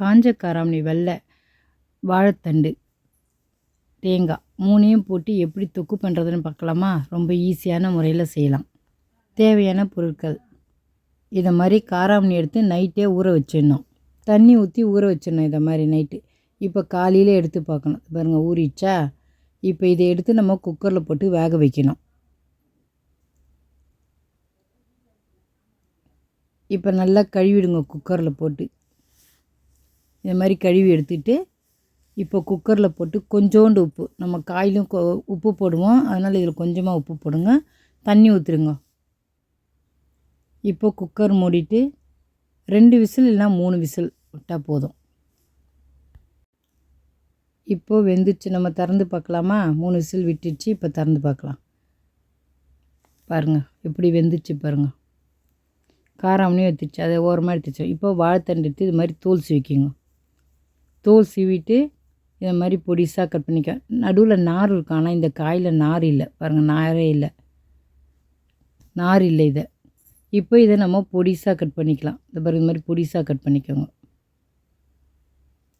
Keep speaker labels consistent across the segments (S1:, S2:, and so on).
S1: காஞ்ச காராமணி வெள்ளை வாழைத்தண்டு தேங்காய் மூணையும் போட்டு எப்படி தொக்கு பண்ணுறதுன்னு பார்க்கலாமா? ரொம்ப ஈஸியான முறையில் செய்யலாம். தேவையான பொருட்கள். இதை மாதிரி காராமணி எடுத்து நைட்டே ஊற வச்சிடணும். தண்ணி ஊற்றி ஊற வச்சிடணும் இதை மாதிரி நைட்டு. இப்போ காலையில் எடுத்து பார்க்கணும். பாருங்கள் ஊறிச்சா இப்போ இதை எடுத்து நம்ம குக்கரில் போட்டு வேக வைக்கணும். இப்போ நல்லா கழுவிடுங்க குக்கரில் போட்டு. இது மாதிரி கழுவி எடுத்துகிட்டு இப்போ குக்கரில் போட்டு கொஞ்சோண்டு உப்பு. நம்ம காயிலும் உப்பு போடுவோம். அதனால் இதில் கொஞ்சமாக உப்பு போடுங்க. தண்ணி ஊற்றுருங்க இப்போ குக்கர் மூடிட்டு ரெண்டு விசில் இல்லைனா மூணு விசில் விட்டால் போதும். இப்போது வெந்துச்சு. நம்ம திறந்து பார்க்கலாமா? மூணு விசில் விட்டுச்சு. இப்போ திறந்து பார்க்கலாம். பாருங்கள் எப்படி வெந்துச்சு பாருங்கள் காராமணியும் எடுத்துச்சு. அதை ஓரமாக எடுத்துச்சு. இப்போ வாழைத்தண்டு எடுத்து இது மாதிரி தோல் சுவிக்கிங்க தோல் சீவிட்டு இதை மாதிரி பொடிசாக கட் பண்ணிக்க. நடுவில் நார் இருக்கும் ஆனால் இந்த காயில் நார் இல்லை. பாருங்கள் நாரே இல்லை. நார் இல்லை இதை. இப்போ இதை நம்ம பொடிசாக கட் பண்ணிக்கலாம். இந்த பாருங்க இந்த மாதிரி பொடிசாக கட் பண்ணிக்கோங்க.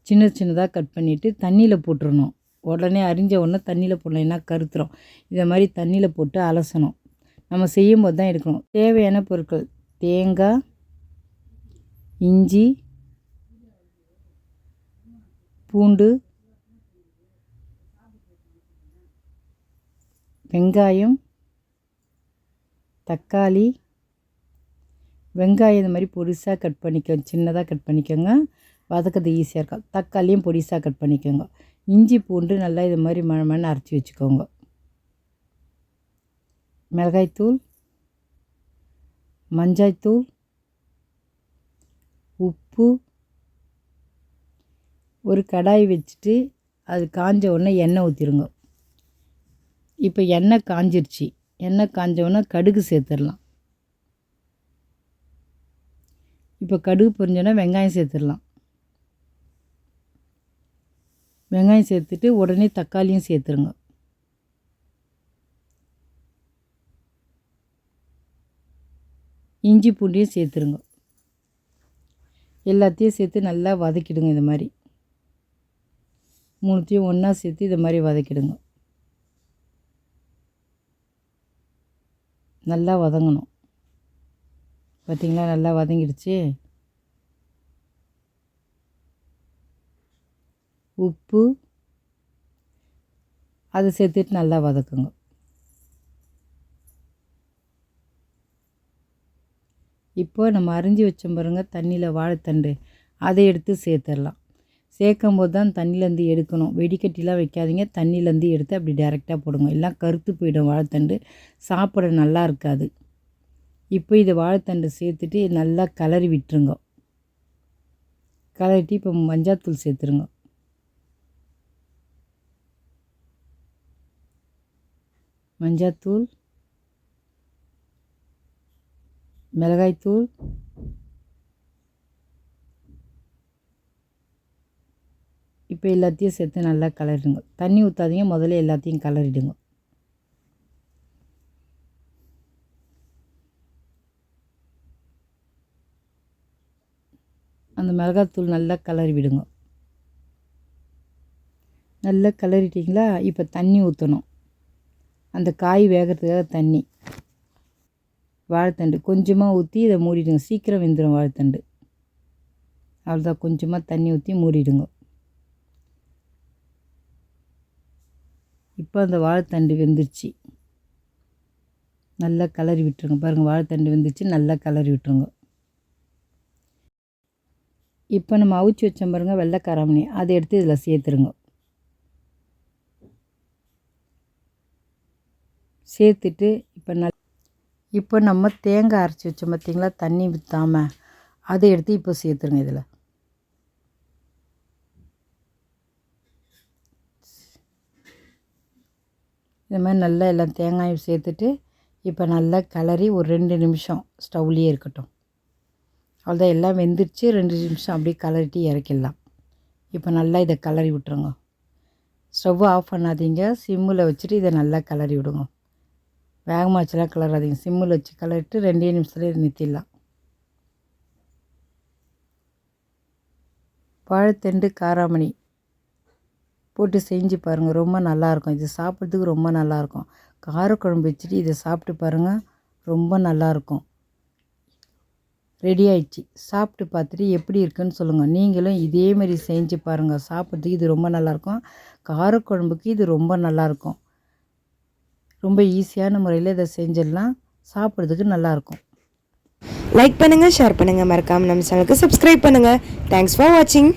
S1: சின்ன சின்னதாக கட் பண்ணிவிட்டு தண்ணியில் போட்டுறணும். உடனே அரிஞ்ச உடனே தண்ணியில் போடணும் ஏன்னா கருத்துறோம் இதை மாதிரி தண்ணியில் போட்டு அலசணும். நம்ம செய்யும் போது தான் எடுக்கணும். தேவையான பொருட்கள் தேங்காய் இஞ்சி பூண்டு வெங்காயம் தக்காளி. வெங்காயம் இது மாதிரி பொடிசாக கட் பண்ணிக்கோங்க சின்னதாக கட் பண்ணிக்கோங்க. வதக்கிறது ஈஸியாக இருக்கும். தக்காளியும் பொடிசாக கட் பண்ணிக்கோங்க. இஞ்சி பூண்டு நல்லா இது மாதிரி மழை மண் அரைச்சி வச்சுக்கோங்க. மிளகாய்த்தூள் மஞ்சாய்த்தூள் உப்பு ஒரு கடாய் வச்சுட்டு அது காஞ்ச உடனே எண்ணெய் ஊற்றிடுங்க இப்போ எண்ணெய் காஞ்சிருச்சு. எண்ணெய் காஞ்ச உடனே கடுகு சேர்த்துடலாம். இப்போ கடுகு பொரிஞ்சோடனே வெங்காயம் சேர்த்துடலாம். வெங்காயம் சேர்த்துட்டு உடனே தக்காளியும் சேர்த்துருங்க. இஞ்சி பூண்டையும் சேர்த்துருங்க. எல்லாத்தையும் சேர்த்து நல்லா வதக்கிடுங்க இந்த மாதிரி. மூணுத்தையும் ஒன்றா சேர்த்து இதை மாதிரி வதக்கிடுங்க. நல்லா வதங்கணும். பார்த்திங்களா நல்லா வதங்கிடுச்சு. உப்பு அதை சேர்த்துட்டு நல்லா வதக்குங்க. இப்போ நம்ம அரிஞ்சு வச்சோம் பாருங்கள் தண்ணியில் வாழைத்தண்டு அதை எடுத்து சேர்த்துடலாம். சேர்க்கும் போது தான் தண்ணியிலேருந்து எடுக்கணும். வெடிக்கட்டிலாம் வைக்காதீங்க. தண்ணியிலேருந்து எடுத்து அப்படி டேரெக்டாக போடுங்க. எல்லாம் கருத்து போயிடும் வாழைத்தண்டு. சாப்பிட நல்லா இருக்காது. இப்போ இதை வாழைத்தண்டு சேர்த்துட்டு நல்லா கலரி விட்டுருங்க. கலரிட்டு இப்போ மஞ்சாத்தூள் சேர்த்துருங்க. மஞ்சாத்தூள் மிளகாய்த்தூள் இப்போ எல்லாத்தையும் சேர்த்து நல்லா கலரிடுங்க. தண்ணி ஊற்றாதீங்க முதல்ல எல்லாத்தையும் கலரிடுங்க. அந்த மிளகாத்தூள் நல்லா கலரி விடுங்க. நல்லா கலரிட்டிங்களா? இப்போ தண்ணி ஊற்றணும் அந்த காய் வேகிறதுக்காக தண்ணி. வாழைத்தண்டு கொஞ்சமாக ஊற்றி இதை மூடிடுங்க. சீக்கிரம் வெந்துடும் வாழைத்தண்டு. அவ்வளோதான் கொஞ்சமாக தண்ணி ஊற்றி மூடிடுங்க. இப்போ அந்த வாழைத்தண்டு வெந்துருச்சு. நல்லா கலரி விட்டுருங்க. பாருங்கள் வாழைத்தண்டு வெந்துச்சு நல்லா கலரி விட்டுருங்க. இப்போ நம்ம அவிச்சு வச்சோம் பாருங்கள் வெள்ளைக்காராமணி அதை எடுத்து இதில் சேர்த்துருங்க. சேர்த்துட்டு இப்போ நல் இப்போ நம்ம தேங்காய் அரைச்சி வச்சோம் பார்த்திங்களா தண்ணி விற்றாமல் அதை எடுத்து இப்போ சேர்த்துருங்க இதில். இந்த மாதிரி நல்லா எல்லாம் தேங்காயும் சேர்த்துட்டு இப்போ நல்லா கிளறி ஒரு ரெண்டு நிமிஷம் ஸ்டவ்லேயே இருக்கட்டும். அவ்வளோதான் எல்லாம் வெந்துருச்சு. ரெண்டு நிமிஷம் அப்படியே கலரிட்டு இறக்கிடலாம். இப்போ நல்லா இதை கலரி விட்ருங்க ஸ்டவ் ஆஃப் பண்ணாதீங்க. சிம்மில் வச்சுட்டு இதை நல்லா கலரி விடுங்க. வேகமாக வச்சுலாம் கலராதீங்க சிம்மில் வச்சு கலரிட்டு ரெண்டே நிமிஷத்துல நிறுத்திடலாம். வாழைத்தண்டு காராமணி போட்டு செஞ்சு பாருங்கள் ரொம்ப நல்லாயிருக்கும். இது சாப்பிட்றதுக்கு ரொம்ப நல்லாயிருக்கும். காரக்குழம்பு வச்சுட்டு இதை சாப்பிட்டு பாருங்கள் ரொம்ப நல்லாயிருக்கும். ரெடி ஆயிடுச்சு சாப்பிட்டு பார்த்துட்டு எப்படி இருக்குன்னு சொல்லுங்கள் நீங்களும் இதே மாதிரி செஞ்சு பாருங்கள் சாப்பிட்றதுக்கு இது ரொம்ப நல்லாயிருக்கும். காரக்குழம்புக்கு இது ரொம்ப நல்லாயிருக்கும். ரொம்ப ஈஸியான முறையில் இதை செஞ்சிடலாம். சாப்பிட்றதுக்கு நல்லாயிருக்கும்.
S2: லைக் பண்ணுங்கள் ஷேர் பண்ணுங்கள் மறக்காமல் நம்ம சேனலுக்கு சப்ஸ்கிரைப் பண்ணுங்கள் தேங்க்ஸ் ஃபார் வாட்சிங்